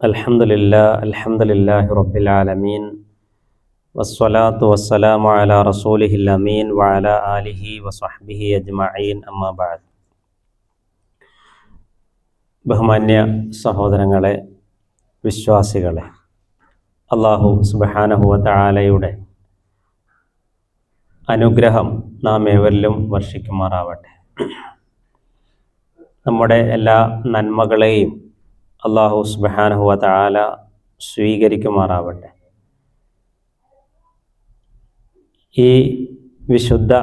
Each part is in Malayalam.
الحمد لله الحمد لله رب العالمين والصلاة والسلام على رسوله الأمين وعلى آله وصحبه أجمعين أما بعد ബഹുമാന്യ സഹോദരങ്ങളെ വിശ്വാസികളെ അള്ളാഹു സുബഹാനഹുവ തആലയുടെ അനുഗ്രഹം നാം ഏവരിലും വർഷിക്കുമാറാവട്ടെ നമ്മുടെ എല്ലാ നന്മകളെയും അള്ളാഹു സുബഹാനഹുവ തആല സ്വീകരിക്കുമാറാവട്ടെ. ഈ വിശുദ്ധ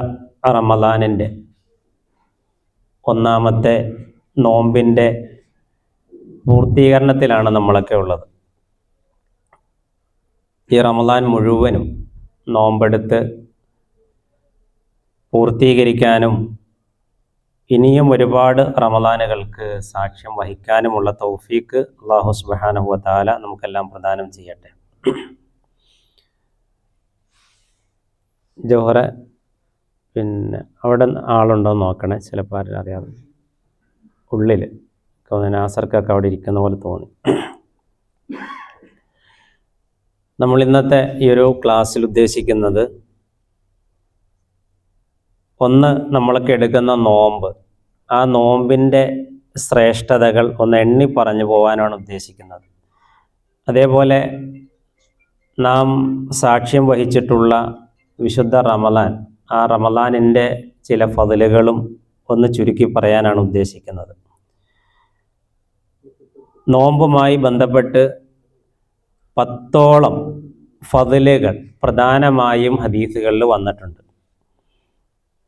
റമദാനിന്റെ ഒന്നാമത്തെ നോമ്പിന്റെ പൂർത്തീകരണത്തിലാണ് നമ്മളൊക്കെ ഉള്ളത്. ഈ റമദാൻ മുഴുവനും നോമ്പെടുത്ത് പൂർത്തീകരിക്കാനും ഇനിയും ഒരുപാട് റമദാനുകൾക്ക് സാക്ഷ്യം വഹിക്കാനുമുള്ള തൗഫീക്ക് അള്ളാഹു സുബാനഹുവ താല നമുക്കെല്ലാം പ്രദാനം ചെയ്യട്ടെ. ജോഹറ പിന്നെ അവിടെ ആളുണ്ടോ നോക്കണേ. ചിലപ്പോൾ ആരും അറിയാതെ. ഉള്ളിൽ നാസർക്കൊക്കെ അവിടെ ഇരിക്കുന്ന പോലെ തോന്നി. നമ്മൾ ഇന്നത്തെ ഈ ഒരു ക്ലാസ്സിൽ ഉദ്ദേശിക്കുന്നത് ഒന്ന് നമ്മൾക്ക് എടുക്കുന്ന നോമ്പ്. ആ നോമ്പിന്റെ ശ്രേഷ്ഠതകൾ ഒന്ന് എണ്ണി പറഞ്ഞു പോകാനാണ് ഉദ്ദേശിക്കുന്നത്. അതേപോലെ നാം സാക്ഷ്യം വഹിച്ചിട്ടുള്ള വിശുദ്ധ റമലാൻ ആ റമലാനിന്റെ ചില ഫതിലുകളും ഒന്ന് ചുരുക്കി പറയാനാണ് ഉദ്ദേശിക്കുന്നത്. നോമ്പുമായി ബന്ധപ്പെട്ട് പത്തോളം ഫതിലുകൾ പ്രധാനമായും ഹദീസുകളിൽ വന്നിട്ടുണ്ട്.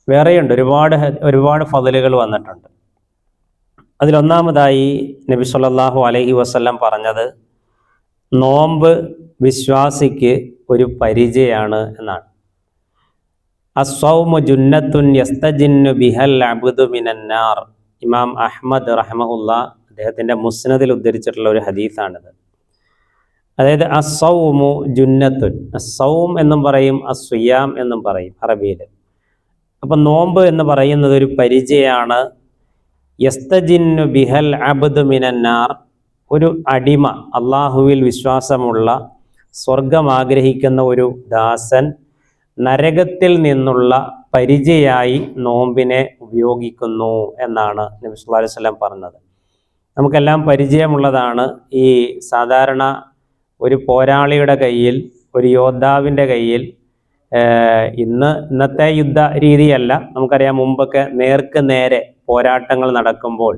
വേറെയുണ്ട്. ഒരുപാട് ഒരുപാട് ഫതിലുകൾ വന്നിട്ടുണ്ട്. അതിലൊന്നാമതായി നബി സല്ലാഹു അലൈഹി വസ്ല്ലാം പറഞ്ഞത് നോമ്പ് വിശ്വാസിക്ക് ഒരു പരിചയമാണ് എന്നാണ്. അസൗമു ജുന്നത്തുൻ യസ്തജിന്നു ബിഹൽ അബ്ദു മിനന്നാർ ഇമാം അഹ്മദ് റഹ്മഹുല്ല അദ്ദേഹത്തിന്റെ മുസ്നദിൽ ഉദ്ധരിച്ചിട്ടുള്ള ഒരു ഹദീസാണിത്. അതായത് അസൗമു ജുന്നത്തുൻ. അസൗം എന്നും പറയും അസുയാം എന്നും പറയും അറബിയിൽ അപ്പം നോമ്പ് എന്ന് പറയുന്നത് ഒരു പരിചയമാണ് യസ്തജിന്നു ബിഹൽ അബ്ദു മിനന്നാർ ഒരു അടിമ അള്ളാഹുവിൽ വിശ്വാസമുള്ള സ്വർഗം ആഗ്രഹിക്കുന്ന ഒരു ദാസൻ നരകത്തിൽ നിന്നുള്ള പരിചയായി നോമ്പിനെ ഉപയോഗിക്കുന്നു എന്നാണ് നബി അലൈഹി വസല്ലം പറഞ്ഞത്. നമുക്കെല്ലാം പരിചയമുള്ളതാണ് ഈ സാധാരണ ഒരു പോരാളിയുടെ കയ്യിൽ ഒരു യോദ്ധാവിന്റെ കയ്യിൽ ഇന്ന് ഇന്നത്തെ യുദ്ധ രീതിയല്ല. നമുക്കറിയാം മുമ്പൊക്കെ നേർക്ക് നേരെ പോരാട്ടങ്ങൾ നടക്കുമ്പോൾ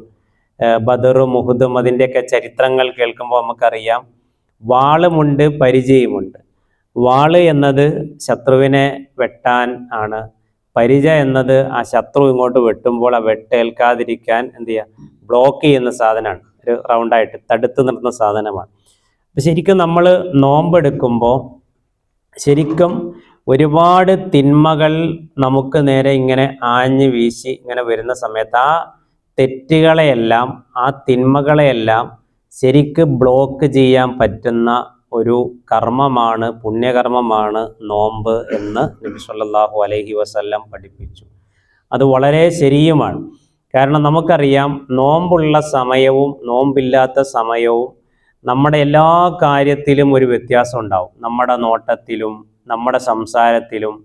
ബദറു മുഹുദും അതിന്റെയൊക്കെ ചരിത്രങ്ങൾ കേൾക്കുമ്പോൾ നമുക്കറിയാം വാളുമുണ്ട് പരിചയമുണ്ട്. വാൾ എന്നത് ശത്രുവിനെ വെട്ടാൻ ആണ്. പരിച എന്നത് ആ ശത്രു ഇങ്ങോട്ട് വെട്ടുമ്പോൾ ആ വെട്ടേൽക്കാതിരിക്കാൻ എന്ത് ചെയ്യുക ബ്ലോക്ക് ചെയ്യുന്ന സാധനമാണ്. ഒരു റൗണ്ടായിട്ട് തടുത്തു നിർത്തുന്ന സാധനമാണ്. ശരിക്കും നമ്മൾ നോമ്പെടുക്കുമ്പോൾ ശരിക്കും ഒരുപാട് തിന്മകൾ നമുക്ക് നേരെ ഇങ്ങനെ ആഞ്ഞു വീശി ഇങ്ങനെ വരുന്ന സമയത്ത് ആ തെറ്റുകളെയെല്ലാം ആ തിന്മകളെയെല്ലാം ശരിക്ക് ബ്ലോക്ക് ചെയ്യാൻ പറ്റുന്ന ഒരു കർമ്മമാണ് പുണ്യകർമ്മമാണ് നോമ്പ് എന്ന് നബി സല്ലല്ലാഹു അലൈഹി വസല്ലം പഠിപ്പിച്ചു. അത് വളരെ ശരിയുമാണ്. കാരണം നമുക്കറിയാം നോമ്പുള്ള സമയവും നോമ്പില്ലാത്ത സമയവും നമ്മുടെ എല്ലാ കാര്യത്തിലും ഒരു വ്യത്യാസം ഉണ്ടാവും. നമ്മുടെ നോട്ടത്തിലും നമ്മുടെ സംസാരത്തിലും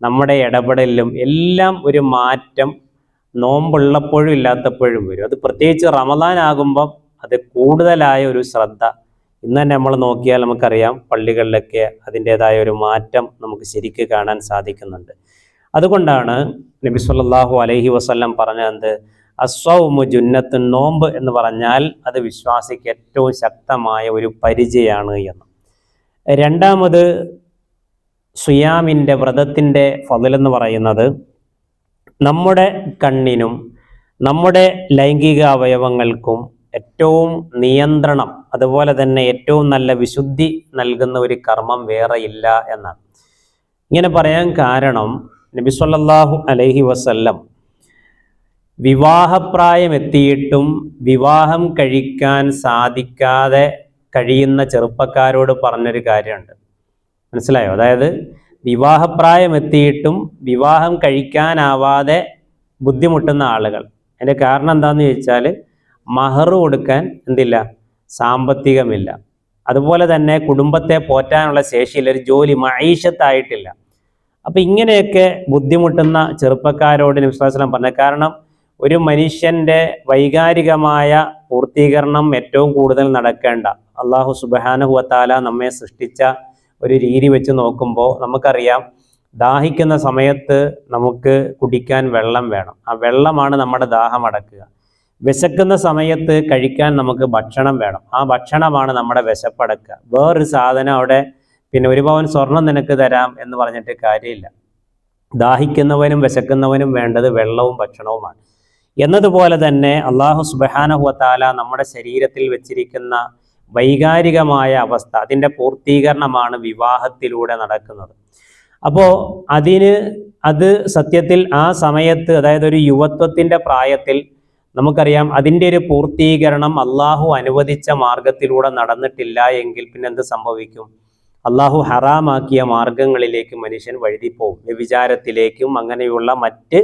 നമ്മുടെ ഇടപെടലിലും എല്ലാം ഒരു മാറ്റം നോമ്പുള്ളപ്പോഴും ഇല്ലാത്തപ്പോഴും വരും. അത് പ്രത്യേകിച്ച് റമദാൻ ആകുമ്പം അത് കൂടുതലായ ഒരു ശ്രദ്ധ. ഇന്ന് തന്നെ നമ്മൾ നോക്കിയാൽ നമുക്കറിയാം പള്ളികളിലൊക്കെ അതിന്റെതായ ഒരു മാറ്റം നമുക്ക് ശരിക്ക് കാണാൻ സാധിക്കുന്നുണ്ട്. അതുകൊണ്ടാണ് നബി സല്ലല്ലാഹു അലൈഹി വസല്ലം പറഞ്ഞത് അസ്വമു ജുന്നത്ത് നോമ്പ് എന്ന് പറഞ്ഞാൽ അത് വിശ്വാസിക്ക് ഏറ്റവും ശക്തമായ ഒരു പരിചയമാണ് എന്ന്. രണ്ടാമത് സുയാമിന്റെ വ്രതത്തിന്റെ ഫതിലെന്ന് പറയുന്നത് നമ്മുടെ കണ്ണിനും നമ്മുടെ ലൈംഗിക അവയവങ്ങൾക്കും ഏറ്റവും നിയന്ത്രണം അതുപോലെ തന്നെ ഏറ്റവും നല്ല വിശുദ്ധി നൽകുന്ന ഒരു കർമ്മം വേറെ ഇല്ല എന്നാണ്. ഇങ്ങനെ പറയാൻ കാരണം നബി സല്ലല്ലാഹു അലൈഹി വസല്ലം വിവാഹപ്രായം എത്തിയിട്ടും വിവാഹം കഴിക്കാൻ സാധിക്കാതെ കഴിയുന്ന ചെറുപ്പക്കാരോട് പറഞ്ഞൊരു കാര്യമുണ്ട്. മനസ്സിലായോ? അതായത് വിവാഹപ്രായം എത്തിയിട്ടും വിവാഹം കഴിക്കാനാവാതെ ബുദ്ധിമുട്ടുന്ന ആളുകൾ. അതിന്റെ കാരണം എന്താണെന്ന് ചോദിച്ചാൽ മഹർ കൊടുക്കാൻ എന്തില്ല? സാമ്പത്തികമില്ല. അതുപോലെ തന്നെ കുടുംബത്തെ പോറ്റാനുള്ള ശേഷിയില്ല. ഒരു ജോലി മഹീഷത്തായിട്ടില്ല. അപ്പം ഇങ്ങനെയൊക്കെ ബുദ്ധിമുട്ടുന്ന ചെറുപ്പക്കാരോട് നിസ്ലാസ്ലം പറഞ്ഞത് കാരണം ഒരു മനുഷ്യന്റെ വൈകാരികമായ പൂർത്തീകരണം ഏറ്റവും കൂടുതൽ നടക്കേണ്ട. അള്ളാഹു സുബാനഹുവത്താല നമ്മെ സൃഷ്ടിച്ച ഒരു രീതി വെച്ച് നോക്കുമ്പോൾ നമുക്കറിയാം ദാഹിക്കുന്ന സമയത്ത് നമുക്ക് കുടിക്കാൻ വെള്ളം വേണം. ആ വെള്ളമാണ് നമ്മുടെ ദാഹം അടക്കുക. വിശക്കുന്ന സമയത്ത് കഴിക്കാൻ നമുക്ക് ഭക്ഷണം വേണം. ആ ഭക്ഷണമാണ് നമ്മുടെ വിശപ്പടക്കുക. വേറൊരു സാധനം അവിടെ പിന്നെ ഒരു പവൻ സ്വർണം നിനക്ക് തരാം എന്ന് പറഞ്ഞിട്ട് കാര്യമില്ല. ദാഹിക്കുന്നവനും വിശക്കുന്നവനും വേണ്ടത് വെള്ളവും ഭക്ഷണവുമാണ്. എന്നതുപോലെ തന്നെ അള്ളാഹു സുബഹാനഹുവത്താല നമ്മുടെ ശരീരത്തിൽ വെച്ചിരിക്കുന്ന വൈകാരികമായ അവസ്ഥ അതിന്റെ പൂർത്തീകരണമാണ് വിവാഹത്തിലൂടെ നടക്കുന്നത്. അപ്പോൾ അതിന് അത് സത്യത്തിൽ ആ സമയത്ത് അതായത് ഒരു യുവത്വത്തിന്റെ പ്രായത്തിൽ നമുക്കറിയാം അതിന്റെ ഒരു പൂർത്തീകരണം അള്ളാഹു അനുവദിച്ച മാർഗത്തിലൂടെ നടന്നിട്ടില്ല എങ്കിൽ പിന്നെ എന്ത് സംഭവിക്കും? അള്ളാഹു ഹറാമാക്കിയ മാർഗങ്ങളിലേക്ക് മനുഷ്യൻ വഴുതിപ്പോവും വ്യഭിചാരത്തിലേക്കും അങ്ങനെയുള്ള മറ്റ്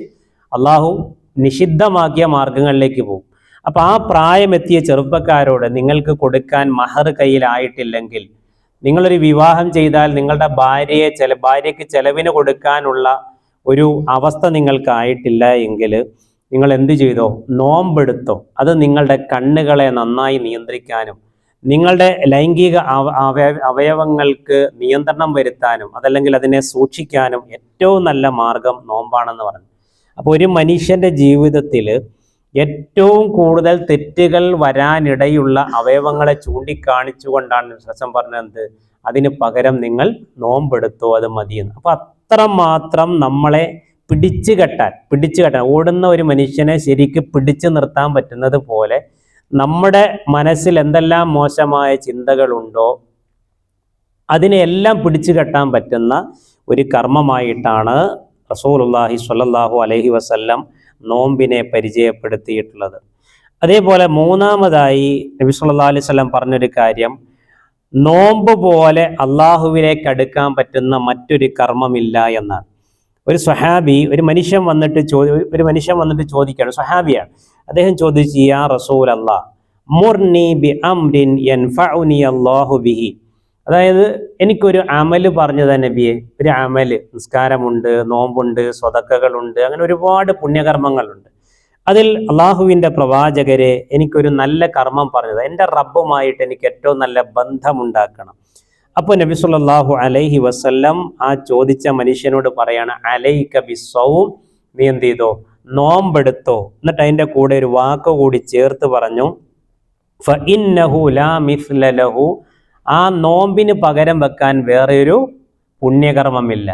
അള്ളാഹു നിഷിദ്ധമാക്കിയ മാർഗങ്ങളിലേക്ക് പോകും. അപ്പൊ ആ പ്രായമെത്തിയ ചെറുപ്പക്കാരോട് നിങ്ങൾക്ക് കൊടുക്കാൻ മഹർ കയ്യിലായിട്ടില്ലെങ്കിൽ നിങ്ങളൊരു വിവാഹം ചെയ്താൽ നിങ്ങളുടെ ഭാര്യയെ ചില ഭാര്യയ്ക്ക് ചെലവിന് കൊടുക്കാനുള്ള ഒരു അവസ്ഥ നിങ്ങൾക്കായിട്ടില്ല എങ്കിൽ നിങ്ങൾ എന്ത് ചെയ്തോ നോമ്പെടുത്തോ. അത് നിങ്ങളുടെ കണ്ണുകളെ നന്നായി നിയന്ത്രിക്കാനും നിങ്ങളുടെ ലൈംഗിക അവയവങ്ങൾക്ക് നിയന്ത്രണം വരുത്താനും അതല്ലെങ്കിൽ അതിനെ സൂക്ഷിക്കാനും ഏറ്റവും നല്ല മാർഗം നോമ്പാണെന്ന് പറഞ്ഞു. അപ്പോൾ ഒരു മനുഷ്യന്റെ ജീവിതത്തിൽ ഏറ്റവും കൂടുതൽ തെറ്റുകൾ വരാനിടയുള്ള അവയവങ്ങളെ ചൂണ്ടിക്കാണിച്ചുകൊണ്ടാണ് സസം പറഞ്ഞത്. അതിന് പകരം നിങ്ങൾ നോമ്പെടുത്തോ അത് മതിയെന്ന്. അപ്പൊ അത്രമാത്രം നമ്മളെ പിടിച്ചു കെട്ടാൻ പിടിച്ചു കെട്ടാൻ. ഓടുന്ന ഒരു മനുഷ്യനെ ശരിക്ക് പിടിച്ചു നിർത്താൻ പറ്റുന്നത് പോലെ നമ്മുടെ മനസ്സിൽ എന്തെല്ലാം മോശമായ ചിന്തകളുണ്ടോ അതിനെല്ലാം പിടിച്ചു കെട്ടാൻ പറ്റുന്ന ഒരു കർമ്മമായിട്ടാണ് റസൂലുല്ലാഹി സ്വല്ലല്ലാഹു അലൈഹി വസല്ലം നോമ്പിനെ പരിചയപ്പെടുത്തിയിട്ടുള്ളത്. അതേപോലെ മൂന്നാമതായി നബി സല്ലാ അലൈഹി സ്വലം പറഞ്ഞൊരു കാര്യം നോമ്പ് പോലെ അള്ളാഹുവിലേക്ക് അടുക്കാൻ പറ്റുന്ന മറ്റൊരു കർമ്മമില്ല എന്നാണ്. ഒരു സ്വഹാബി ഒരു മനുഷ്യൻ വന്നിട്ട് ചോദി ഒരു മനുഷ്യൻ വന്നിട്ട് ചോദിക്കുകയാണ് സ്വഹാബിയാണ്. അദ്ദേഹം ചോദിച്ചു യാ റസൂൽ അള്ളാഹ് മുർനി ബി അംരിൻ അല്ലാഹു ബിഹി. അതായത് എനിക്കൊരു അമൽ പറഞ്ഞു തന്നെ നബിയെ ഒരു അമൽ. നിസ്കാരമുണ്ട് നോമ്പുണ്ട് സ്വതക്കകളുണ്ട് അങ്ങനെ ഒരുപാട് പുണ്യകർമ്മങ്ങളുണ്ട്. അതിൽ അള്ളാഹുവിന്റെ പ്രവാചകരെ എനിക്കൊരു നല്ല കർമ്മം പറഞ്ഞത്. എന്റെ റബ്ബുമായിട്ട് എനിക്ക് ഏറ്റവും നല്ല ബന്ധമുണ്ടാക്കണം. അപ്പോൾ നബി സുല്ലാഹു അലൈഹി വസ്ല്ലം ആ ചോദിച്ച മനുഷ്യനോട് പറയാണ് അലൈക ബിസ്വവും നീ എന്ത് ചെയ്തോ? നോമ്പെടുത്തോ? എന്നിട്ട് അതിന്റെ കൂടെ ഒരു വാക്ക് കൂടി ചേർത്ത് പറഞ്ഞു ലാ ആ നോമ്പിന് പകരം വെക്കാൻ വേറെയൊരു പുണ്യകർമ്മമില്ല.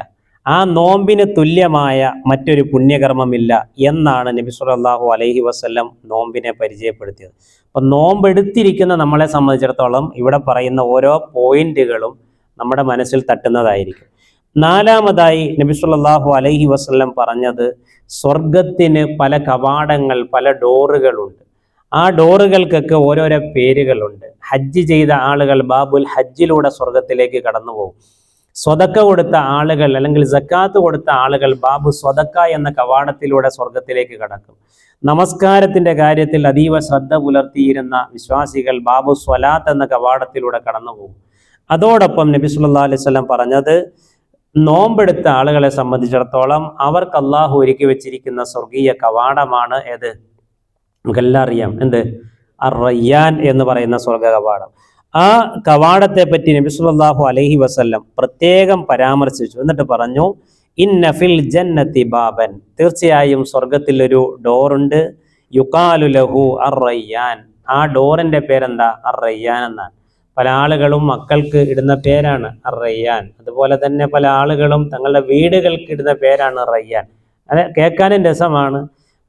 ആ നോമ്പിന് തുല്യമായ മറ്റൊരു പുണ്യകർമ്മമില്ല എന്നാണ് നബി സുല്ലാഹു അലൈഹി വസ്ല്ലം നോമ്പിനെ പരിചയപ്പെടുത്തിയത്. അപ്പം നോമ്പെടുത്തിരിക്കുന്ന നമ്മളെ സംബന്ധിച്ചിടത്തോളം ഇവിടെ പറയുന്ന ഓരോ പോയിന്റുകളും നമ്മുടെ മനസ്സിൽ തട്ടുന്നതായിരിക്കും. നാലാമതായി നബി സുല്ലാഹു അലൈഹി വസ്ല്ലം പറഞ്ഞത് സ്വർഗത്തിന് പല കവാടങ്ങൾ പല ഡോറുകളുണ്ട്. ആ ഡോറുകൾക്കൊക്കെ ഓരോരോ പേരുകളുണ്ട്. ഹജ്ജ് ചെയ്ത ആളുകൾ ബാബുൽ ഹജ്ജിലൂടെ സ്വർഗത്തിലേക്ക് കടന്നു പോകും സ്വതക്ക കൊടുത്ത ആളുകൾ അല്ലെങ്കിൽ ജക്കാത്ത് കൊടുത്ത ആളുകൾ ബാബു സ്വതക്ക എന്ന കവാടത്തിലൂടെ സ്വർഗത്തിലേക്ക് കടക്കും. നമസ്കാരത്തിന്റെ കാര്യത്തിൽ അതീവ ശ്രദ്ധ പുലർത്തിയിരുന്ന വിശ്വാസികൾ ബാബു സ്വലാത്ത് എന്ന കവാടത്തിലൂടെ കടന്നു പോകും അതോടൊപ്പം നബി സുല്ലാ അലൈഹി സ്വലം പറഞ്ഞത് നോമ്പെടുത്ത ആളുകളെ സംബന്ധിച്ചിടത്തോളം അവർക്ക് അള്ളാഹു ഒരുക്കി വെച്ചിരിക്കുന്ന സ്വർഗീയ കവാടമാണ് ഏത്? നമുക്കെല്ലാം അറിയാം. എന്ത്? അറയ്യാൻ എന്ന് പറയുന്ന സ്വർഗ കവാടം. ആ കവാടത്തെ പറ്റി നബി സുല്ലാഹു അലൈഹി വസല്ലം പ്രത്യേകം പരാമർശിച്ചു. എന്നിട്ട് പറഞ്ഞു ഇന്നഫിൽ ജന്നത്തി ബാബൻ. തീർച്ചയായും സ്വർഗത്തിൽ ഒരു ഡോറുണ്ട്. യുക്കാലു ലഹു അറയ്യാൻ റയ്യാൻ ആ ഡോറിന്റെ പേരെന്താ? അറയ്യാൻ റയ്യാൻ എന്നാണ്. പല ആളുകളും മക്കൾക്ക് ഇടുന്ന പേരാണ് റയ്യാൻ അതുപോലെ തന്നെ പല ആളുകളും തങ്ങളുടെ വീടുകൾക്ക് ഇടുന്ന പേരാണ് റയ്യാൻ അത് കേൾക്കാനും രസമാണ്.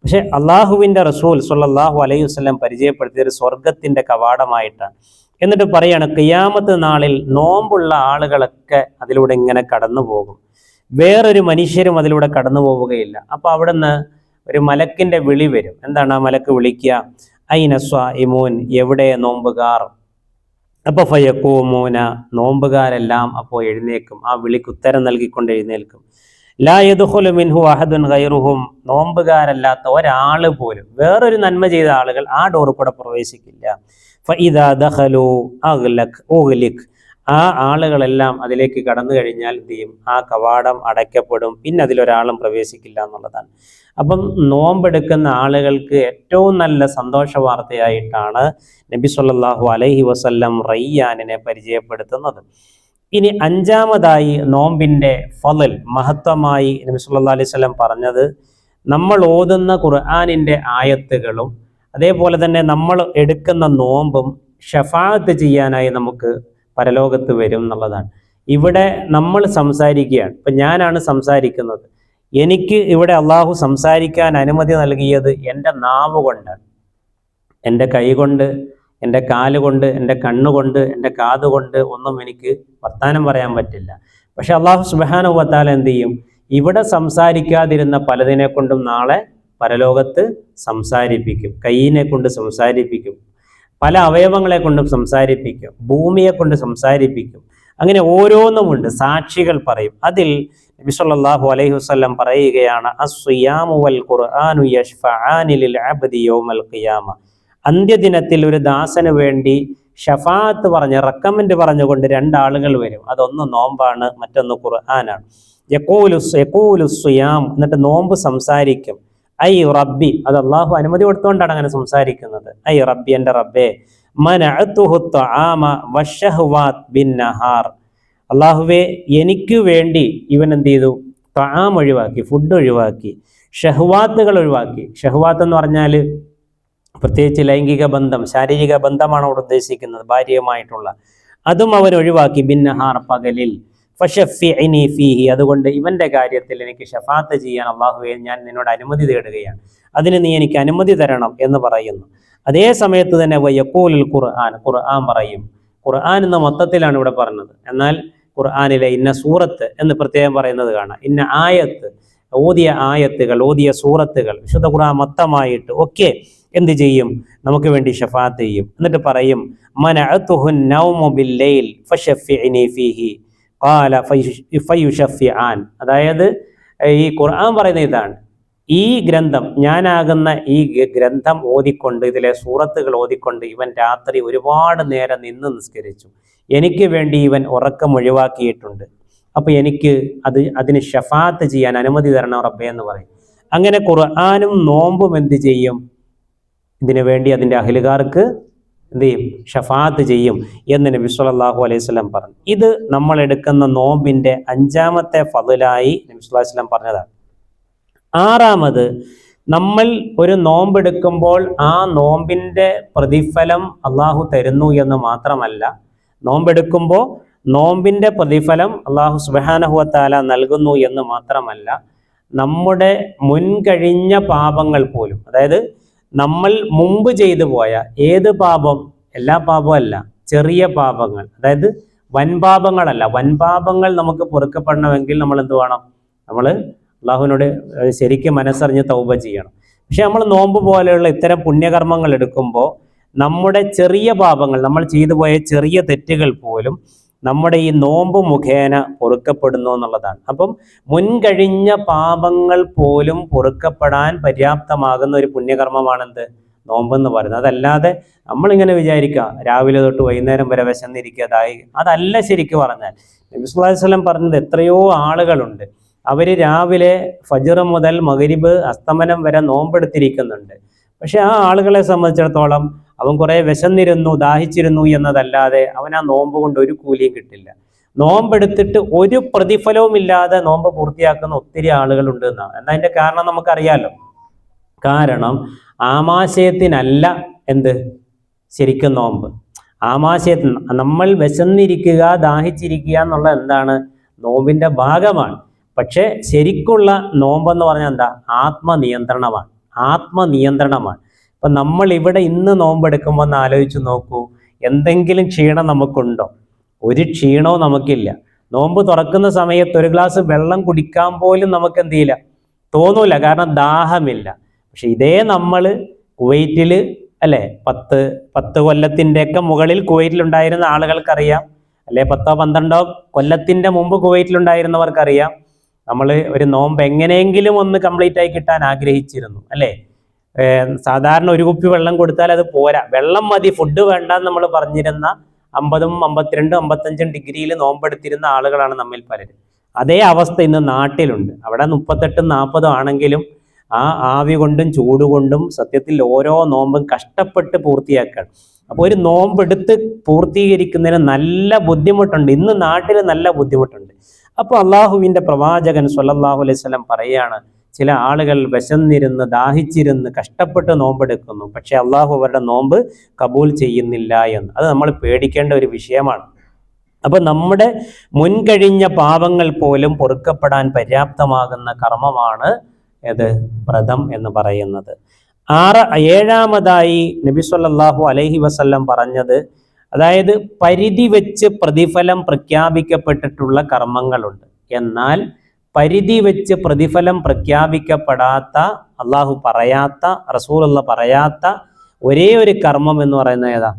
പക്ഷെ അള്ളാഹുവിന്റെ റസൂൽ സുല്ലാഹു അലൈഹി വസ്ലം പരിചയപ്പെടുത്തിയ ഒരു സ്വർഗത്തിന്റെ കവാടമായിട്ടാണ്. എന്നിട്ട് പറയാണ് കിയാമത്ത് നാളിൽ നോമ്പുള്ള ആളുകളൊക്കെ അതിലൂടെ ഇങ്ങനെ കടന്നു പോകും വേറൊരു മനുഷ്യരും അതിലൂടെ കടന്നു പോവുകയില്ല അപ്പോൾ അവിടുന്ന് ഒരു മലക്കിന്റെ വിളി വരും. എന്താണ് ആ മലക്ക് വിളിക്കുക? ഐനസ്വ ഇമൂൻ എവിടെ നോമ്പുകാർ? അപ്പോൾ മോന നോമ്പുകാരെല്ലാം അപ്പോൾ എഴുന്നേൽക്കും. ആ വിളിക്ക് ഉത്തരം നൽകിക്കൊണ്ട് എഴുന്നേൽക്കും. ലാ യദുഹുലു മിൻഹു അഹദുൻ ഗൈറുഹും. നോമ്പുകാരല്ലാത്ത ഒരാൾ പോലും വേറൊരു നന്മ ചെയ്ത ആളുകൾ ആ ഡോറിൽ കൂടെ പ്രവേശിക്കില്ല. ഫഇദാ ആ ആളുകളെല്ലാം അതിലേക്ക് കടന്നു കഴിഞ്ഞാൽ എന്ത് ചെയ്യും? ആ കവാടം അടയ്ക്കപ്പെടും. പിന്നെ അതിലൊരാളും പ്രവേശിക്കില്ല എന്നുള്ളതാണ്. അപ്പം നോമ്പെടുക്കുന്ന ആളുകൾക്ക് ഏറ്റവും നല്ല സന്തോഷ വാർത്തയായിട്ടാണ് നബി സല്ലാഹു അലൈഹി വസല്ലം റയ്യാനിനെ പരിചയപ്പെടുത്തുന്നത്. ഇനി അഞ്ചാമതായി നോമ്പിന്റെ ഫലൽ മഹത്വമായി നബി സല്ലല്ലാഹു അലൈഹി വസല്ലം പറഞ്ഞത് നമ്മൾ ഓതുന്ന ഖുർആാനിന്റെ ആയത്തുകളും അതേപോലെ തന്നെ നമ്മൾ എടുക്കുന്ന നോമ്പും ഷഫാത്ത് ചെയ്യാനായി നമുക്ക് പരലോകത്ത് വരും എന്നുള്ളതാണ്. ഇവിടെ നമ്മൾ സംസാരിക്കുകയാണ്. ഇപ്പം ഞാനാണ് സംസാരിക്കുന്നത്. എനിക്ക് ഇവിടെ അള്ളാഹു സംസാരിക്കാൻ അനുമതി നൽകിയത് എന്റെ നാവ് കൊണ്ടാണ് എന്റെ കൈ കൊണ്ട് എന്റെ കാലുകൊണ്ട് എന്റെ കണ്ണുകൊണ്ട് എന്റെ കാതുകൊണ്ട് ഒന്നും എനിക്ക് വർത്താനം പറയാൻ പറ്റില്ല. പക്ഷെ അള്ളാഹു സുബാനുവത്താൽ എന്ത് ചെയ്യും? ഇവിടെ സംസാരിക്കാതിരുന്ന പലതിനെ കൊണ്ടും നാളെ പരലോകത്ത് സംസാരിപ്പിക്കും. കൈയിനെ കൊണ്ട് സംസാരിപ്പിക്കും. പല അവയവങ്ങളെ കൊണ്ടും സംസാരിപ്പിക്കും. ഭൂമിയെ കൊണ്ട് സംസാരിപ്പിക്കും. അങ്ങനെ ഓരോന്നുമുണ്ട്. സാക്ഷികൾ പറയും. അതിൽ നബി സല്ലല്ലാഹു അലൈഹി വസല്ലം പറയുകയാണ് അസ്വിയാമു വൽ ഖുർആനു യശ്ഫഅാനി ലിൽ അബ്ദി യൗമൽ ഖിയാമ. അന്ത്യദിനത്തിൽ ഒരു ദാസന് വേണ്ടി ഷഫാത്ത് പറഞ്ഞ് റെക്കമെൻഡ് പറഞ്ഞുകൊണ്ട് രണ്ടാളുകൾ വരും. അതൊന്ന് നോമ്പാണ് മറ്റൊന്ന് ഖുർആനാണ്. യക്കോലുസ് യക്കൂലു സുയാം എന്നിട്ട് നോമ്പ് സംസാരിക്കും. ഐ റബ്ബി അത് അള്ളാഹു അനുമതി കൊടുത്തുകൊണ്ടാണ് അങ്ങനെ സംസാരിക്കുന്നത്. ഐ റബ്ബി എന്റെ റബ്ബേ അള്ളാഹുവെ എനിക്ക് വേണ്ടി ഇവൻ എന്ത് ചെയ്തു? ത്വആം ഒഴിവാക്കി ഫുഡ് ഒഴിവാക്കി ഷഹ്വാത്തുകൾ ഒഴിവാക്കി. ഷഹ്വാത്ത് എന്ന് പറഞ്ഞാൽ പ്രത്യേകിച്ച് ലൈംഗിക ബന്ധം ശാരീരിക ബന്ധമാണ് അവിടെ ഉദ്ദേശിക്കുന്നത് ഭാര്യയുമായിട്ടുള്ള. അതും അവൻ ഒഴിവാക്കി ബിന്നഹാർ പകലിൽ. ഫീഹി അതുകൊണ്ട് ഇവന്റെ കാര്യത്തിൽ എനിക്ക് ഷഫാത്ത് ചെയ്യാൻ അള്ളാഹുവെ ഞാൻ നിന്നോട് അനുമതി തേടുകയാണ്. അതിന് നീ എനിക്ക് അനുമതി തരണം എന്ന് പറയുന്നു. അതേ സമയത്ത് തന്നെ വയ്യക്കൂലിൽ ഖുർആൻ ഖുർആൻ പറയും. ഖുർആൻ എന്ന മൊത്തത്തിലാണ് ഇവിടെ പറഞ്ഞത്. എന്നാൽ ഖുർആാനിലെ ഇന്ന സൂറത്ത് എന്ന് പ്രത്യേകം പറയുന്നത് കാണാം. ഇന്ന ആയത്ത് ഓതിയ ആയത്തുകൾ ഓതിയ സൂറത്തുകൾ വിശുദ്ധ ഖുർആൻ മൊത്തമായിട്ട് ഒക്കെ എന്ത് ചെയ്യും? നമുക്ക് വേണ്ടി ഷഫാത്ത് ചെയ്യും. എന്നിട്ട് പറയും അതായത് ഈ ഖുർആൻ പറയുന്ന ഇതാണ്. ഈ ഗ്രന്ഥം ഞാനാകുന്ന ഈ ഗ്രന്ഥം ഓതിക്കൊണ്ട് ഇതിലെ സൂറത്തുകൾ ഓതിക്കൊണ്ട് ഇവൻ രാത്രി ഒരുപാട് നേരം നിന്ന് നിസ്കരിച്ചു. എനിക്ക് വേണ്ടി ഇവൻ ഉറക്കം ഒഴിവാക്കിയിട്ടുണ്ട്. അപ്പൊ എനിക്ക് അത് അതിന് ഷഫാത്ത് ചെയ്യാൻ അനുമതി തരണം റബ്ബേ എന്ന് പറയും. അങ്ങനെ ഖുർആാനും നോമ്പും എന്ത് ചെയ്യും? ഇതിനു വേണ്ടി അതിന്റെ അഹിലുകാർക്ക് എന്ത് ചെയ്യും? ഷഫാത്ത് ചെയ്യും എന്ന് നബി സല്ലല്ലാഹു അലൈഹി വസല്ലം പറഞ്ഞു. ഇത് നമ്മൾ എടുക്കുന്ന നോമ്പിന്റെ അഞ്ചാമത്തെ ഫതിലായി നബി സല്ലല്ലാഹു അലൈഹി വസല്ലം പറഞ്ഞതാണ്. ആറാമത് നമ്മൾ ഒരു നോമ്പെടുക്കുമ്പോൾ ആ നോമ്പിന്റെ പ്രതിഫലം അള്ളാഹു തരുന്നു എന്ന് മാത്രമല്ല നോമ്പെടുക്കുമ്പോൾ നോമ്പിന്റെ പ്രതിഫലം അള്ളാഹു സുബാനഹുവത്താല നൽകുന്നു എന്ന് മാത്രമല്ല നമ്മുടെ മുൻകഴിഞ്ഞ പാപങ്ങൾ പോലും അതായത് നമ്മൾ മുമ്പ് ചെയ്തു പോയ ഏത് പാപം? എല്ലാ പാപവും അല്ല. ചെറിയ പാപങ്ങൾ. അതായത് വൻപാപങ്ങളല്ല വൻപാപങ്ങൾ നമുക്ക് പൊറുക്കപ്പെടണമെങ്കിൽ നമ്മൾ എന്ത് വേണം? നമ്മൾ അള്ളാഹുവിനോട് ശരിക്കും മനസ്സറിഞ്ഞ് തൗബ ചെയ്യണം. പക്ഷെ നമ്മൾ നോമ്പ് പോലെയുള്ള ഇത്തരം പുണ്യകർമ്മങ്ങൾ എടുക്കുമ്പോൾ നമ്മുടെ ചെറിയ പാപങ്ങൾ നമ്മൾ ചെയ്തു പോയ ചെറിയ തെറ്റുകൾ പോലും നമ്മുടെ ഈ നോമ്പ് മുഖേന പൊറുക്കപ്പെടുന്നു എന്നുള്ളതാണ്. അപ്പം മുൻകഴിഞ്ഞ പാപങ്ങൾ പോലും പൊറുക്കപ്പെടാൻ പര്യാപ്തമാകുന്ന ഒരു പുണ്യകർമ്മമാണെന്ത്? നോമ്പെന്ന് പറയുന്നത്. അതല്ലാതെ നമ്മളിങ്ങനെ വിചാരിക്കുക രാവിലെ തൊട്ട് വൈകുന്നേരം വരെ വിശന്നിരിക്കാതായി അതല്ല ശരിക്ക് പറഞ്ഞാൽ. നബിസ്വലം പറഞ്ഞത് എത്രയോ ആളുകളുണ്ട്. അവർ രാവിലെ ഫജർ മുതൽ മകരിബ് അസ്തമനം വരെ നോമ്പെടുത്തിരിക്കുന്നുണ്ട്. പക്ഷെ ആ ആളുകളെ സംബന്ധിച്ചിടത്തോളം അവൻ കുറെ വിശന്നിരുന്നു ദാഹിച്ചിരുന്നു എന്നതല്ലാതെ അവൻ ആ നോമ്പ് കൊണ്ട് ഒരു കൂലിയും കിട്ടില്ല. നോമ്പെടുത്തിട്ട് ഒരു പ്രതിഫലവും ഇല്ലാതെ നോമ്പ് പൂർത്തിയാക്കുന്ന ഒത്തിരി ആളുകളുണ്ട് എന്നാണ്. എന്നാ അതിന്റെ കാരണം നമുക്കറിയാലോ? കാരണം ആമാശയത്തിനല്ല എന്ത്? ശരിക്കും നോമ്പ്. ആമാശയത്തിന് നമ്മൾ വിശന്നിരിക്കുക ദാഹിച്ചിരിക്കുക എന്നുള്ള എന്താണ്? നോമ്പിന്റെ ഭാഗമാണ്. പക്ഷെ ശരിക്കുള്ള നോമ്പെന്ന് പറഞ്ഞാൽ എന്താ? ആത്മനിയന്ത്രണമാണ്. ആത്മനിയന്ത്രണമാണ്. ഇപ്പൊ നമ്മൾ ഇവിടെ ഇന്ന് നോമ്പെടുക്കുമ്പോൾ ഒന്ന് ആലോചിച്ച് നോക്കൂ. എന്തെങ്കിലും ക്ഷീണം നമുക്കുണ്ടോ? ഒരു ക്ഷീണവും നമുക്കില്ല. നോമ്പ് തുറക്കുന്ന സമയത്ത് ഒരു ഗ്ലാസ് വെള്ളം കുടിക്കാൻ പോലും നമുക്ക് എന്ത് ചെയ്യില്ല തോന്നൂല കാരണം ദാഹമില്ല. പക്ഷെ ഇതേ നമ്മൾ കുവൈറ്റിൽ അല്ലെ പത്ത് പത്ത് കൊല്ലത്തിന്റെയൊക്കെ മുകളിൽ കുവൈറ്റിലുണ്ടായിരുന്ന ആളുകൾക്കറിയാം. അല്ലെ പത്തോ പന്ത്രണ്ടോ കൊല്ലത്തിന്റെ മുമ്പ് കുവൈറ്റിലുണ്ടായിരുന്നവർക്കറിയാം. നമ്മൾ ഒരു നോമ്പ് എങ്ങനെയെങ്കിലും ഒന്ന് കംപ്ലീറ്റ് ആയി കിട്ടാൻ ആഗ്രഹിച്ചിരുന്നു. അല്ലേ? സാധാരണ ഒരു കുപ്പി വെള്ളം കൊടുത്താൽ അത് പോരാ. വെള്ളം മതി ഫുഡ് വേണ്ട നമ്മൾ പറഞ്ഞിരുന്ന അമ്പതും അമ്പത്തിരണ്ടും അമ്പത്തഞ്ചും ഡിഗ്രിയിൽ നോമ്പെടുത്തിരുന്ന ആളുകളാണ് നമ്മിൽ പലരും. അതേ അവസ്ഥ ഇന്ന് നാട്ടിലുണ്ട്. അവിടെ മുപ്പത്തെട്ടും നാൽപ്പതും ആണെങ്കിലും ആ ആവി കൊണ്ടും ചൂട് കൊണ്ടും സത്യത്തിൽ ഓരോ നോമ്പും കഷ്ടപ്പെട്ട് പൂർത്തിയാക്കുകയാണ് അപ്പോൾ ഒരു നോമ്പെടുത്ത് പൂർത്തീകരിക്കുന്നതിന് നല്ല ബുദ്ധിമുട്ടുണ്ട്. ഇന്ന് നാട്ടിൽ നല്ല ബുദ്ധിമുട്ടുണ്ട്. അപ്പോൾ അള്ളാഹുവിന്റെ പ്രവാചകൻ സല്ലല്ലാഹു അലൈഹി സ്വലം പറയാണ് ചില ആളുകൾ വിശന്നിരുന്ന് ദാഹിച്ചിരുന്ന് കഷ്ടപ്പെട്ട് നോമ്പെടുക്കുന്നു. പക്ഷെ അള്ളാഹു അവരുടെ നോമ്പ് കബൂൽ ചെയ്യുന്നില്ല എന്ന്. അത് നമ്മൾ പേടിക്കേണ്ട ഒരു വിഷയമാണ്. അപ്പോൾ നമ്മുടെ മുൻകഴിഞ്ഞ പാപങ്ങൾ പോലും പൊറുക്കപ്പെടാൻ പര്യാപ്തമാകുന്ന കർമ്മമാണ് ഏത്? വ്രതം എന്ന് പറയുന്നത്. ആറ് ഏഴാമതായി നബി സല്ലാഹു അലൈഹി വസല്ലം പറഞ്ഞത് അതായത് പരിധി വെച്ച് പ്രതിഫലം പ്രഖ്യാപിക്കപ്പെട്ടിട്ടുള്ള കർമ്മങ്ങളുണ്ട്. എന്നാൽ പരിധി വെച്ച് പ്രതിഫലം പ്രഖ്യാപിക്കപ്പെടാത്ത അള്ളാഹു പറയാത്ത റസൂലുള്ള പറയാത്ത ഒരേ ഒരു കർമ്മം എന്ന് പറയുന്നത് ഏതാ?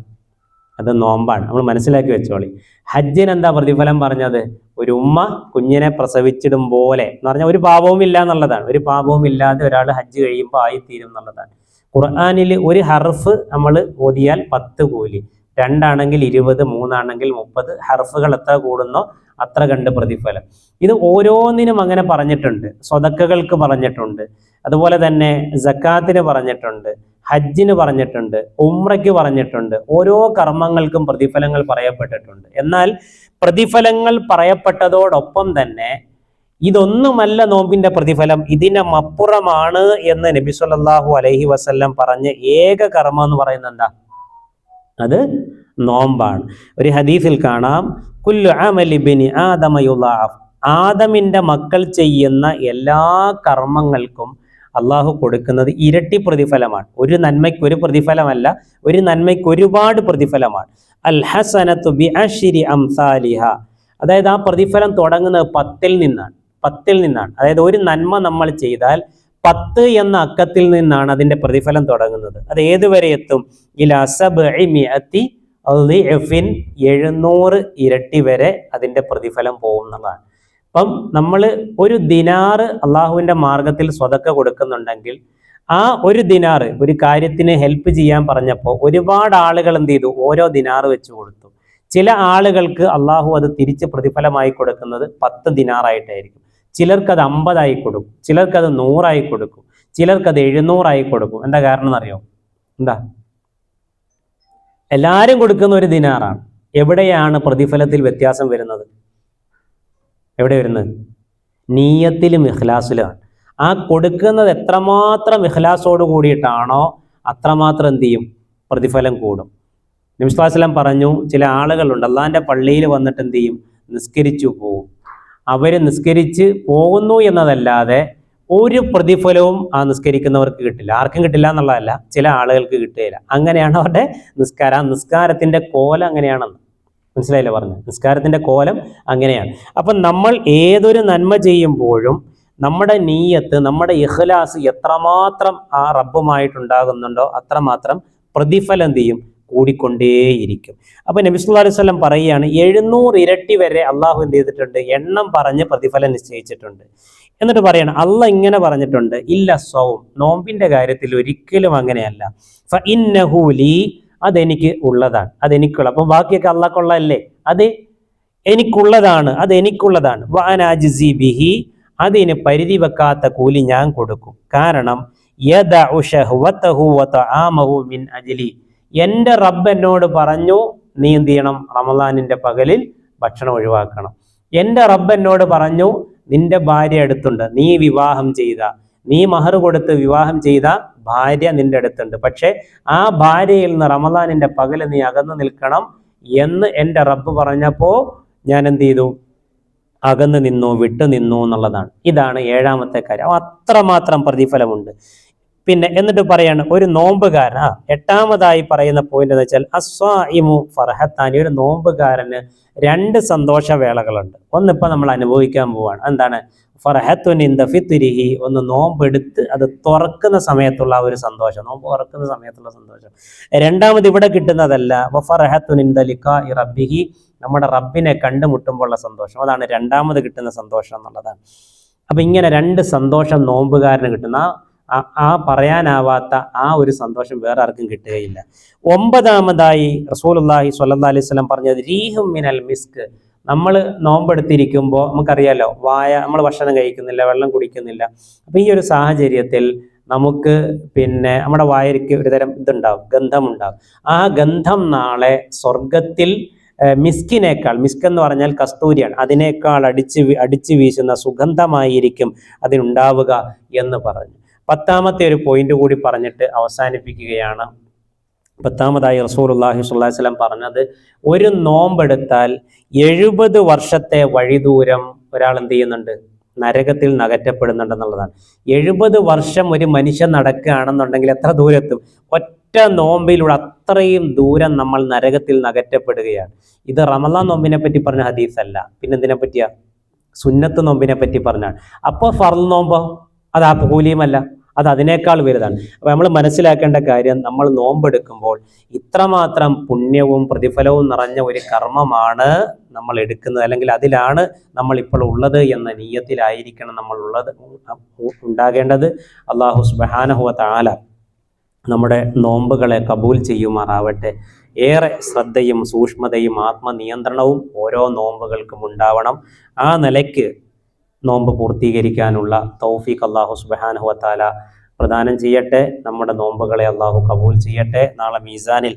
അത് നോമ്പാണ്. നമ്മൾ മനസ്സിലാക്കി വെച്ചോളി. ഹജ്ജിന് എന്താ പ്രതിഫലം പറഞ്ഞത്? ഒരു ഉമ്മ കുഞ്ഞിനെ പ്രസവിച്ചിടും പോലെ എന്ന് പറഞ്ഞാൽ ഒരു പാപവും ഇല്ല എന്നുള്ളതാണ്. ഒരു പാപവും ഇല്ലാതെ ഒരാൾ ഹജ്ജ് കഴിയുമ്പോൾ ആയിത്തീരും എന്നുള്ളതാണ്. ഖുർആാനിൽ ഒരു ഹർഫ് നമ്മൾ ഓതിയാൽ പത്ത് കൂലി. രണ്ടാണെങ്കിൽ ഇരുപത് മൂന്നാണെങ്കിൽ മുപ്പത് ഹർഫുകൾ എത്ര കൂടുന്നോ അത്ര കണ്ട് പ്രതിഫലം. ഇത് ഓരോന്നിനും അങ്ങനെ പറഞ്ഞിട്ടുണ്ട്. സ്വതക്കകൾക്ക് പറഞ്ഞിട്ടുണ്ട്. അതുപോലെ തന്നെ ജക്കാത്തിന് പറഞ്ഞിട്ടുണ്ട്. ഹജ്ജിന് പറഞ്ഞിട്ടുണ്ട്. ഉമ്രയ്ക്ക് പറഞ്ഞിട്ടുണ്ട്. ഓരോ കർമ്മങ്ങൾക്കും പ്രതിഫലങ്ങൾ പറയപ്പെട്ടിട്ടുണ്ട്. എന്നാൽ പ്രതിഫലങ്ങൾ പറയപ്പെട്ടതോടൊപ്പം തന്നെ ഇതൊന്നുമല്ല നോമ്പിന്റെ പ്രതിഫലം. ഇതിന്റെ മപ്പുറമാണ് എന്ന് നബി സല്ലാഹു അലൈഹി വസല്ലം പറഞ്ഞ ഏക കർമ്മം എന്ന് പറയുന്നത് എന്താ? അത് നോമ്പാണ്. ഒരു ഹദീസിൽ കാണാം. ആദമിന്റെ മക്കൾ ചെയ്യുന്ന എല്ലാ കർമ്മങ്ങൾക്കും അള്ളാഹു കൊടുക്കുന്നത് ഇരട്ടി പ്രതിഫലമാണ്. ഒരു നന്മയ്ക്ക് ഒരു പ്രതിഫലമല്ല ഒരു നന്മയ്ക്ക് ഒരുപാട് പ്രതിഫലമാണ്. അൽ ഹസനത്തു ബി അംസാലിഹ. അതായത് ആ പ്രതിഫലം തുടങ്ങുന്നത് പത്തിൽ നിന്നാണ് പത്തിൽ നിന്നാണ്. അതായത് ഒരു നന്മ നമ്മൾ ചെയ്താൽ പത്ത് എന്ന അക്കത്തിൽ നിന്നാണ് അതിന്റെ പ്രതിഫലം തുടങ്ങുന്നത്. അത് ഏതുവരെ എത്തും? ഇല സബ്ഇ ളിഅഫിൻ എഴുന്നൂറ് ഇരട്ടി വരെ അതിന്റെ പ്രതിഫലം പോകും എന്നുള്ളതാണ് അപ്പം നമ്മൾ ഒരു ദിനാറ് അള്ളാഹുവിന്റെ മാർഗത്തിൽ സ്വതക്ക കൊടുക്കുന്നുണ്ടെങ്കിൽ ആ ഒരു ദിനാറ് ഒരു കാര്യത്തിന് ഹെൽപ്പ് ചെയ്യാൻ പറഞ്ഞപ്പോൾ ഒരുപാട് ആളുകൾ എന്ത് ചെയ്തു? ഓരോ ദിനാറ് വെച്ച് കൊടുത്തു. ചില ആളുകൾക്ക് അള്ളാഹു അത് തിരിച്ച് പ്രതിഫലമായി കൊടുക്കുന്നത് പത്ത് ദിനാറായിട്ടായിരിക്കും. ചിലർക്കത് അമ്പതായി കൊടുക്കും. ചിലർക്കത് നൂറായി കൊടുക്കും. ചിലർക്കത് എഴുന്നൂറായി കൊടുക്കും. എന്താ കാരണം എന്നറിയോ? എന്താ? എല്ലാവരും കൊടുക്കുന്ന ഒരു ദിനാറാണ്. എവിടെയാണ് പ്രതിഫലത്തിൽ വ്യത്യാസം വരുന്നത്? എവിടെ വരുന്നത്? നീയത്തിലും ഇഖ്ലാസിലുമാണ് ആ കൊടുക്കുന്നത് എത്രമാത്രം ഇഖ്ലാസോട് കൂടിയിട്ടാണോ അത്രമാത്രം എന്ത് ചെയ്യും? പ്രതിഫലം കൂടും. നബിസ്ലാസ്ലാം പറഞ്ഞു ചില ആളുകളുണ്ട് അള്ളാഹിന്റെ പള്ളിയിൽ വന്നിട്ട് എന്ത് ചെയ്യും? നിസ്കരിച്ചു പോകും അവർ നിസ്കരിച്ച് പോകുന്നു എന്നതല്ലാതെ ഒരു പ്രതിഫലവും ആ നിസ്കരിക്കുന്നവർക്ക് കിട്ടില്ല. ആർക്കും കിട്ടില്ല എന്നുള്ളതല്ല ചില ആളുകൾക്ക് കിട്ടുകയില്ല. അങ്ങനെയാണ് അവരുടെ നിസ്കാരം. നിസ്കാരത്തിന്റെ കോലം അങ്ങനെയാണെന്ന് മനസ്സിലായില്ലേ പറഞ്ഞു നിസ്കാരത്തിന്റെ കോലം അങ്ങനെയാണ്. അപ്പം നമ്മൾ ഏതൊരു നന്മ ചെയ്യുമ്പോഴും നമ്മുടെ നീയത്ത് നമ്മുടെ ഇഹ്ലാസ് എത്രമാത്രം ആ റബ്ബുമായിട്ടുണ്ടാകുന്നുണ്ടോ അത്രമാത്രം പ്രതിഫലം ചെയ്യും? കൂടിക്കൊണ്ടേയിരിക്കും. അപ്പോൾ നബി സുല്ലാ അലൈഹി സ്വലം പറയുകയാണ് എഴുന്നൂറ് ഇരട്ടി വരെ അള്ളാഹു എന്ത് ചെയ്തിട്ടുണ്ട്? എണ്ണം പറഞ്ഞ് പ്രതിഫലം നിശ്ചയിച്ചിട്ടുണ്ട്. എന്നിട്ട് പറയണം അല്ല ഇങ്ങനെ പറഞ്ഞിട്ടുണ്ട് ഇല്ല സൗം നോമ്പിന്റെ കാര്യത്തിൽ ഒരിക്കലും അങ്ങനെയല്ല. ഫ ഇന്നഹു ലീ അതെനിക്ക് ഉള്ളതാണ് അതെനിക്കുള്ള. അപ്പൊ ബാക്കിയൊക്കെ അള്ളാഹ്ക്കുള്ളതല്ലേ? അത് എനിക്കുള്ളതാണ് അത് എനിക്കുള്ളതാണ് വാനാജിസി ബിഹി അതിന് പരിധി വെക്കാത്ത കൂലി ഞാൻ കൊടുക്കും. കാരണം യദഉ ശഹ്വതഹു വതആമഹു മിൻ അജ്ലി. എന്റെ റബ്ബ് എന്നോട് പറഞ്ഞു നീ എന്ത് ചെയ്യണം? റമദാനിന്റെ പകലിൽ ഭക്ഷണം ഒഴിവാക്കണം. എന്റെ റബ്ബ് എന്നോട് പറഞ്ഞു നിന്റെ ഭാര്യ അടുത്തുണ്ട് നീ വിവാഹം ചെയ്ത നീ മഹർ കൊടുത്ത് വിവാഹം ചെയ്ത ഭാര്യ നിന്റെ അടുത്തുണ്ട്. പക്ഷേ ആ ഭാര്യയിൽ നിന്ന് റമദാനിന്റെ പകൽ നീ അകന്നു നിൽക്കണം എന്ന് എന്റെ റബ്ബ് പറഞ്ഞപ്പോൾ ഞാൻ എന്ത് ചെയ്തു? അകന്നു നിന്നു വിട്ടു നിന്നു എന്നുള്ളതാണ്. ഇതാണ് ഏഴാമത്തെ കാര്യം. അത്രമാത്രം പ്രതിഫലമുണ്ട്. പിന്നെ എന്നിട്ട് പറയാണ് ഒരു നോമ്പുകാരൻ ആ എട്ടാമതായി പറയുന്ന പോയിന്റ് എന്ന് വെച്ചാൽ അസ്വാഇമു ഫർഹത്താനി. ഒരു നോമ്പുകാരന് രണ്ട് സന്തോഷവേളകളുണ്ട്. ഒന്നിപ്പോൾ നമ്മൾ അനുഭവിക്കാൻ പോവാണ്. എന്താണ്? ഫർഹത്തുൻ ഇന്ദ ഒന്ന് ഒന്ന് നോമ്പെടുത്ത് അത് തുറക്കുന്ന സമയത്തുള്ള ഒരു സന്തോഷം. നോമ്പ് തുറക്കുന്ന സമയത്തുള്ള സന്തോഷം. രണ്ടാമത് ഇവിടെ കിട്ടുന്നതല്ല ഫർഹത്തുൻ റബ്ബിഹി. നമ്മുടെ റബ്ബിനെ കണ്ടുമുട്ടുമ്പോഴുള്ള സന്തോഷം. അതാണ് രണ്ടാമത് കിട്ടുന്ന സന്തോഷം എന്നുള്ളതാണ്. അപ്പൊ ഇങ്ങനെ രണ്ട് സന്തോഷം നോമ്പുകാരന് കിട്ടുന്ന ആ പറയാനാവാത്ത ആ ഒരു സന്തോഷം വേറെ ആർക്കും കിട്ടുകയില്ല. ഒമ്പതാമതായി റസൂലുള്ളാഹി സ്വല്ലല്ലാഹി അലൈഹി സ്വലം പറഞ്ഞത് റീഹും മിനൽ മിസ്ക് നമ്മൾ നോമ്പെടുത്തിരിക്കുമ്പോൾ നമുക്കറിയാലോ വായ നമ്മൾ ഭക്ഷണം കഴിക്കുന്നില്ല വെള്ളം കുടിക്കുന്നില്ല. അപ്പം ഈ ഒരു സാഹചര്യത്തിൽ നമുക്ക് പിന്നെ നമ്മുടെ വായയ്ക്ക് ഒരുതരം ഇതുണ്ടാവും ഗന്ധമുണ്ടാവും. ആ ഗന്ധം നാളെ സ്വർഗത്തിൽ മിസ്കിനേക്കാൾ മിസ്ക് എന്ന് പറഞ്ഞാൽ കസ്തൂരിയാണ് അതിനേക്കാൾ അടിച്ചു അടിച്ച് വീശുന്ന സുഗന്ധമായിരിക്കും അതിനുണ്ടാവുക എന്ന് പറഞ്ഞു. പത്താമത്തെ ഒരു പോയിന്റ് കൂടി പറഞ്ഞിട്ട് അവസാനിപ്പിക്കുകയാണ്. പത്താമതായി അലൈഹി വസല്ലം പറഞ്ഞത് ഒരു നോമ്പെടുത്താൽ എഴുപത് വർഷത്തെ വഴിദൂരം ഒരാൾ എന്ത് ചെയ്യുന്നുണ്ട്? നരകത്തിൽ നകറ്റപ്പെടുന്നുണ്ടെന്നുള്ളതാണ് എഴുപത് വർഷം ഒരു മനുഷ്യൻ നടക്കുകയാണെന്നുണ്ടെങ്കിൽ എത്ര ദൂരത്തും? ഒറ്റ നോമ്പിലൂടെ അത്രയും ദൂരം നമ്മൾ നരകത്തിൽ നകറ്റപ്പെടുകയാണ്. ഇത് റമദാൻ നോമ്പിനെ പറ്റി പറഞ്ഞ ഹദീസല്ല. പിന്നെ എന്തിനെ പറ്റിയാ? സുന്നത്ത് നോമ്പിനെ പറ്റി പറഞ്ഞാണ്. അപ്പോൾ ഫർൽ നോമ്പോ? അത് ആ കൂലിയുമല്ല അത് അതിനേക്കാൾ വലുതാണ്. അപ്പൊ നമ്മൾ മനസ്സിലാക്കേണ്ട കാര്യം നമ്മൾ നോമ്പെടുക്കുമ്പോൾ ഇത്രമാത്രം പുണ്യവും പ്രതിഫലവും നിറഞ്ഞ ഒരു കർമ്മമാണ് നമ്മൾ എടുക്കുന്നത്. അല്ലെങ്കിൽ അതിലാണ് നമ്മൾ ഇപ്പോൾ ഉള്ളത് എന്ന നീയത്തിലായിരിക്കണം നമ്മൾ ഉള്ളത് ഉണ്ടാകേണ്ടത്. അള്ളാഹു സുബാനഹുവ താല നമ്മുടെ നോമ്പുകളെ കബൂൽ ചെയ്യുമാറാവട്ടെ. ഏറെ ശ്രദ്ധയും സൂക്ഷ്മതയും ആത്മനിയന്ത്രണവും ഓരോ നോമ്പുകൾക്കും ഉണ്ടാവണം. ആ നിലയ്ക്ക് നോമ്പ് പൂർത്തീകരിക്കാനുള്ള തൗഫീഖ് അള്ളാഹു സുബഹാനഹുവ താല പ്രദാനം ചെയ്യട്ടെ. നമ്മുടെ നോമ്പുകളെ അള്ളാഹു കബൂൽ ചെയ്യട്ടെ. നാളെ മീസാനിൽ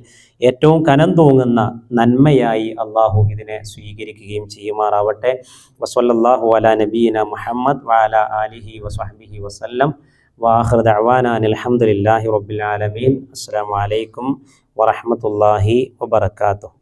ഏറ്റവും കനം തൂങ്ങുന്ന നന്മയായി അള്ളാഹു ഇതിനെ സ്വീകരിക്കുകയും ചെയ്യുമാറാവട്ടെ. വസല്ലല്ലാഹു അല നബീന മുഹമ്മദ് വാല അലിഹി വസ്ഹബിഹി വസല്ലം. വാഹിർ അവാനാൻ അലഹമുല്ലാഹി റബുലാലമീൻ അസ്സാം വലൈക്കും വറഹ്മത്തുള്ളാഹി വബറകാതുഹു.